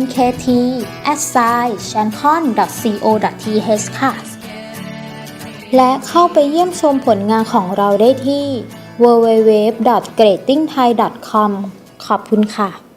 mkt chancon co th ค่ะ และเข้าไปเยี่ยมชมผลงานของเราได้ที่ www.gradingthai.com ขอบคุณค่ะ